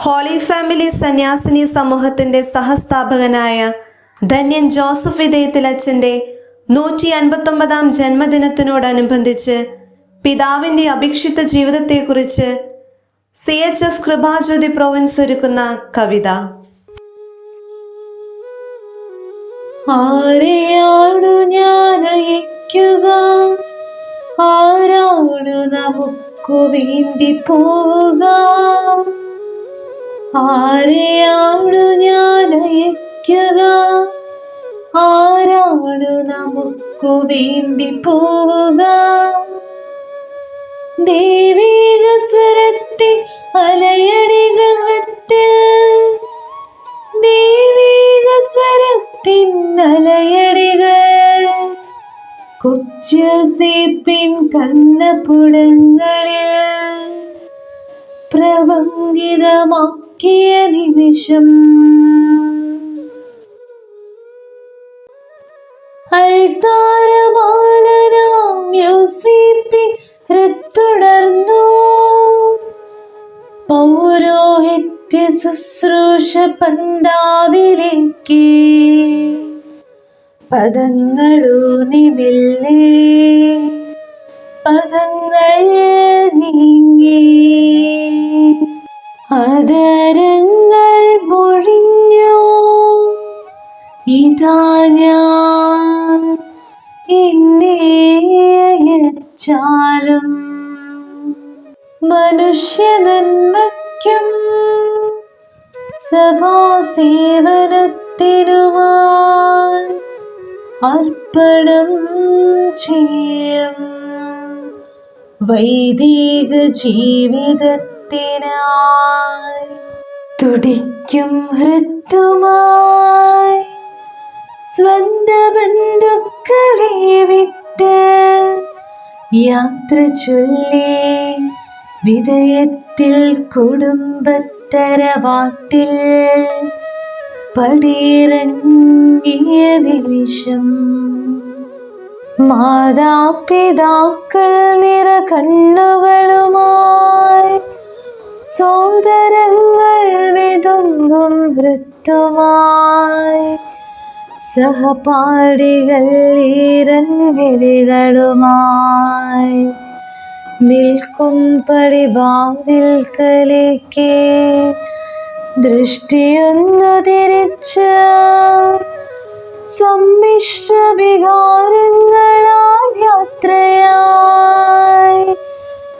Holy family സന്യാസിനി സമൂഹത്തിന്റെ സഹസ്ഥാപകനായ ധന്യൻ Joseph വിധേയത്തിൽ അച്ഛന്റെ നൂറ്റി അൻപത്തൊമ്പതാം ജന്മദിനത്തിനോടനുബന്ധിച്ച് പിതാവിന്റെ അഭിക്ഷിത ജീവിതത്തെക്കുറിച്ച് C H F Kripajyothi province ഒരുക്കുന്ന കവിത. ആരെയാണു ഞാൻ അയക്കുക ആരാണു നമുക്കു വേണ്ടി പോവുക? ആരെയാണു ഞാൻ അയക്കുക ആരാണു നമുക്കു വേണ്ടി പോവുക? ദൈവിക സ്വരത്തെ അലയടികളത്തിൽ ദൈവിക സ്വരത്തിൻ അലയടികൾ. കൊച്ചുസീപ്പിൻ കണ്ണപ്പുടങ്ങളിൽ പ്രഭംഗിതമാക്കിയ നിമിഷം. തുടർന്നു പൗരോഹിത്യ ശുശ്രൂഷ പന്താവിലേക്ക് പദങ്ങളൂന്നിമില്ലേ ഇതാ ഞാൻ എന്നെ അയച്ചാലും മനുഷ്യ നന്മയ്ക്കും സഭാസേവനത്തിനുമായി അർപ്പണം ചെയ്യും. വൈദിക ജീവിതത്തിനായി തുടിക്കും ഹൃത്തുമായി സ്വന്ത ബന്ധുക്കളെ വിട്ട് യാത്ര ചൊല്ലി വിധയത്തിൽ കുടുംബത്തരവാട്ടിൽ പടിയിറങ്ങിയ നിമിഷം മാതാപിതാക്കൾ നിറ കണ്ണുകളുമായി സോദരങ്ങൾ വിതുമ്പും വൃത്തുമായി സഹപാഠികൾ ഈരൻ വിളികളുമായി നിൽക്കും പടിവാതിൽക്കലേക്ക് ദൃഷ്ടിയൊന്നു തിരിച്ച് സമ്മിശ്ര വികാരങ്ങളാൽ യാത്രയായി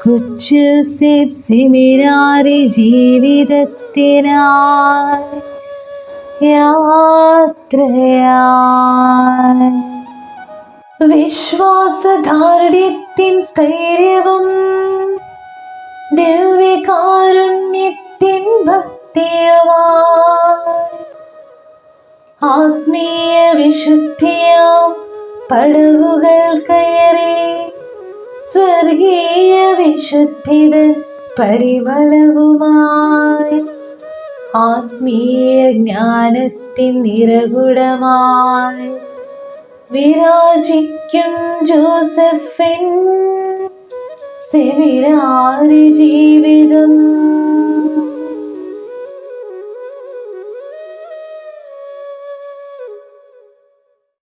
കൊച്ചു സിപ് സിമിനാരി ജീവിതത്തിനായി യാത്രയായി. സ്ഥൈര്യവും ദിവ്യകാരുണ്യത്തിൻ ഭക്തിയുമായി. ആത്മീയ വിശുദ്ധിയാം പടവുകൾ കയറി സ്വർഗീയ വിശുദ്ധിത പരിമളവുമായി. ആത്മീയ ജ്ഞാനത്തിൻ നിറകുടമായി വിരാജിക്കും ജോസഫിൻ സെമിനാരി ജീവിതം.